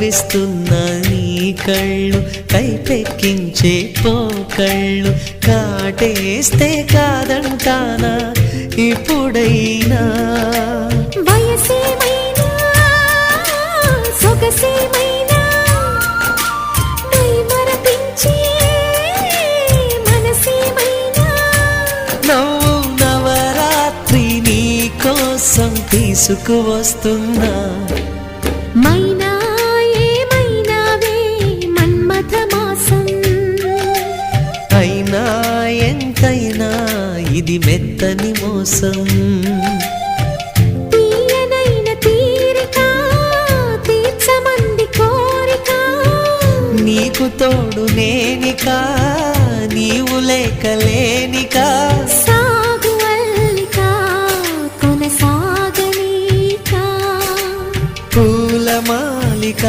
కవ్విస్తున్న నీ కళ్ళు కైపెక్కించే పోకళ్ళు కాటేస్తే కాదంటానా ఇప్పుడైనా? వయసేమైనా? సొగసేమైనా? తీసుకువస్తున్నా. ఇది మెత్తని మోసం. నీకు తోడు నేనిక నీవు లేక లేనిక. సాగు అల్లికా పూల మాలిక.